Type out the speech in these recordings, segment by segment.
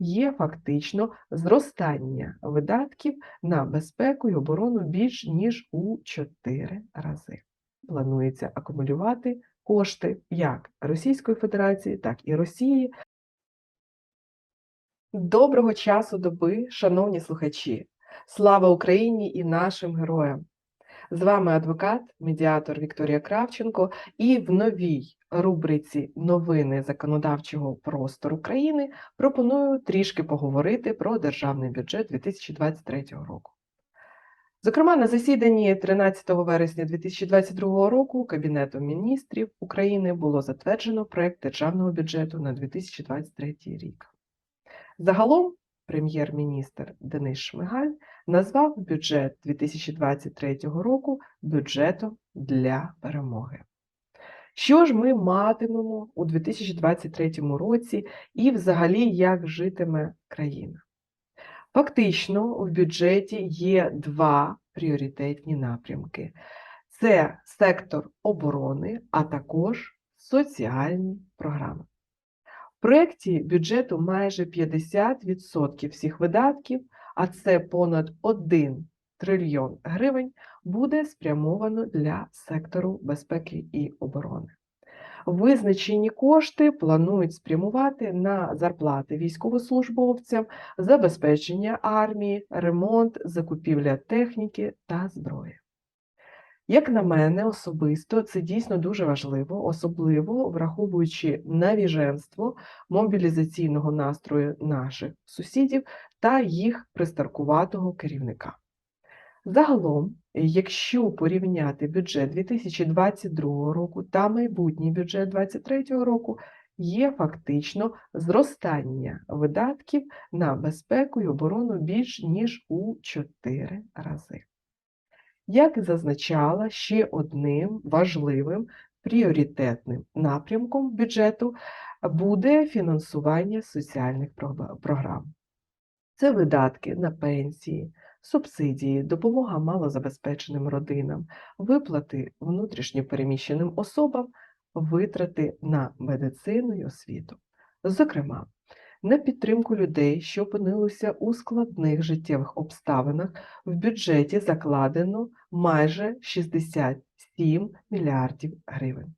є фактично зростання видатків на безпеку і оборону більш ніж у 4 рази. Планується акумулювати кошти як Російської Федерації, так і Росії. Доброго часу доби, шановні слухачі! Слава Україні і нашим героям! З вами адвокат, медіатор Вікторія Кравченко, і в новій рубриці Новини законодавчого простору України пропоную трішки поговорити про державний бюджет 2023 року. Зокрема, на засіданні 13 вересня 2022 року Кабінетом міністрів України було затверджено проект державного бюджету на 2023 рік. Загалом прем'єр-міністр Денис Шмигаль назвав бюджет 2023 року бюджетом для перемоги. Що ж ми матимемо у 2023 році і взагалі як житиме країна? Фактично, в бюджеті є два пріоритетні напрямки: це сектор оборони, а також соціальні програми. В проєкті бюджету майже 50% всіх видатків, а це понад 1 трильйон гривень, буде спрямовано для сектору безпеки і оборони. Визначені кошти планують спрямувати на зарплати військовослужбовцям, забезпечення армії, ремонт, закупівля техніки та зброї. Як на мене, особисто це дійсно дуже важливо, особливо враховуючи навіженство мобілізаційного настрою наших сусідів та їх пристаркуватого керівника. Загалом, якщо порівняти бюджет 2022 року та майбутній бюджет 2023 року, є фактично зростання видатків на безпеку і оборону більш ніж у 4 рази. Як і зазначала, ще одним важливим пріоритетним напрямком бюджету буде фінансування соціальних програм. Це видатки на пенсії, субсидії, допомога малозабезпеченим родинам, виплати внутрішньопереміщеним особам, витрати на медицину і освіту. Зокрема, на підтримку людей, що опинилися у складних життєвих обставинах, в бюджеті закладено майже 67 мільярдів гривень.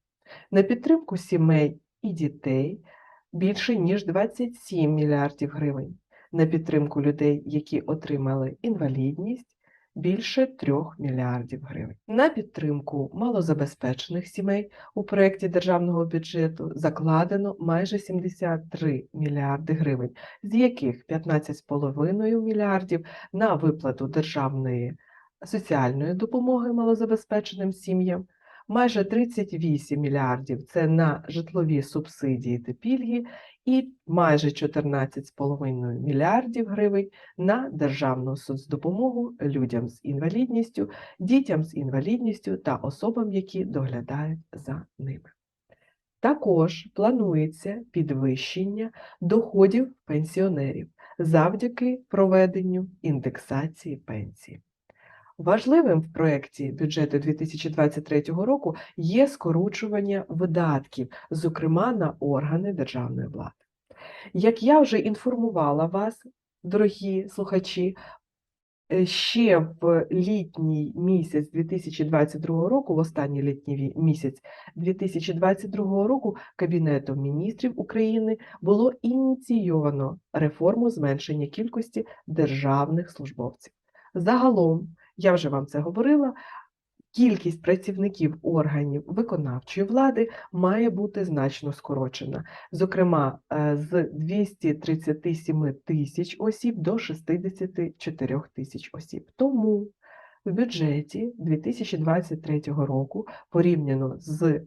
На підтримку сімей і дітей більше ніж 27 мільярдів гривень на підтримку людей, які отримали інвалідність більше 3 мільярдів гривень. На підтримку малозабезпечених сімей у проєкті державного бюджету закладено майже 73 мільярди гривень, з яких 15,5 мільярдів на виплату державної соціальної допомоги малозабезпеченим сім'ям, майже 38 мільярдів це на житлові субсидії та пільги, і майже 14,5 мільярдів гривень на державну соцдопомогу людям з інвалідністю, дітям з інвалідністю та особам, які доглядають за ними. Також планується підвищення доходів пенсіонерів завдяки проведенню індексації пенсії. Важливим в проєкті бюджету 2023 року є скорочування видатків, зокрема на органи державної влади. Як я вже інформувала вас, дорогі слухачі, е, ще в літній місяць 2022 року, в останній літній місяць 2022 року, Кабінетом міністрів України було ініційовано реформу зменшення кількості державних службовців. Загалом я вже вам це говорила. Кількість працівників органів виконавчої влади має бути значно скорочена, зокрема е, з 237 тисяч осіб до 64 тисяч осіб. Тому в бюджеті 2023 року, порівняно з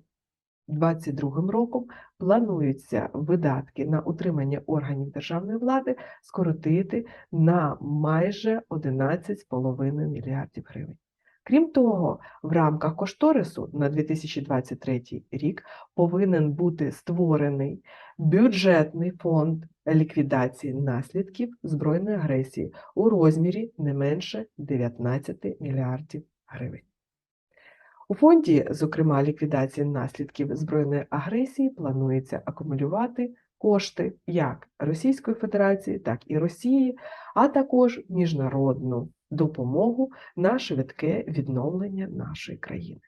2022 роком, плануються видатки на утримання органів державної влади скоротити на майже 11,5 мільярдів гривень. Крім того, в рамках кошторису на 2023 рік повинен бути створений бюджетний фонд ліквідації наслідків збройної агресії у розмірі не менше 19 мільярдів гривень. У фонді, зокрема, ліквідації наслідків збройної агресії, планується акумулювати кошти як Російської Федерації, так і Росії, а також міжнародну допомогу на швидке відновлення нашої країни.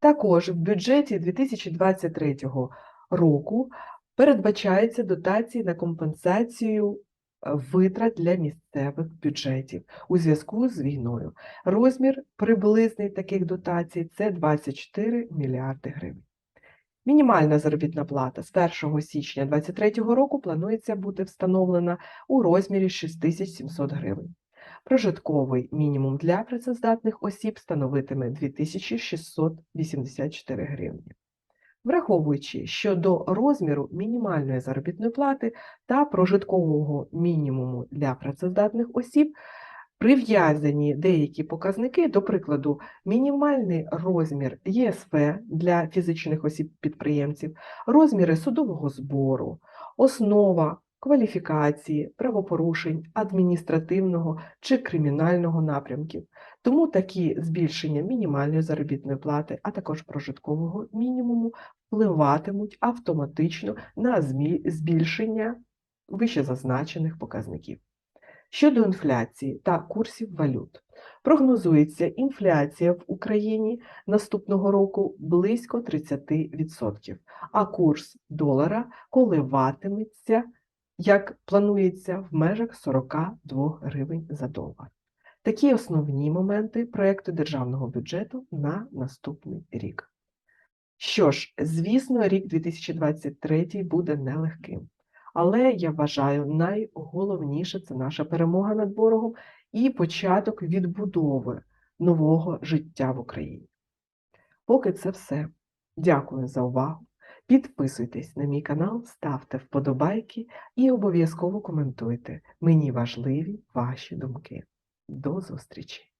Також в бюджеті 2023 року передбачається дотації на компенсацію витрат для місцевих бюджетів у зв'язку з війною. Розмір приблизний таких дотацій це 24 мільярди гривень. Мінімальна заробітна плата з 1 січня 2023 року планується бути встановлена у розмірі 6700 гривень. Прожитковий мінімум для працездатних осіб становитиме 2684 гривні. Враховуючи, що до розміру мінімальної заробітної плати та прожиткового мінімуму для працездатних осіб прив'язані деякі показники, до прикладу, мінімальний розмір ЄСВ для фізичних осіб-підприємців, розміри судового збору, основа кваліфікації, правопорушень адміністративного чи кримінального напрямків. Тому такі збільшення мінімальної заробітної плати, а також прожиткового мінімуму впливатимуть автоматично на збільшення вищезазначених показників. Щодо інфляції та курсів валют. Прогнозується інфляція в Україні наступного року близько 30%, а курс долара коливатиметься, як планується, в межах 42 гривень за долар. Такі основні моменти проєкту державного бюджету на наступний рік. Що ж, звісно, рік 2023 буде нелегким. Але я вважаю, найголовніше це наша перемога над ворогом і початок відбудови нового життя в Україні. Поки це все. Дякую за увагу. Підписуйтесь на мій канал, ставте вподобайки і обов'язково коментуйте. Мені важливі ваші думки. До зустрічі!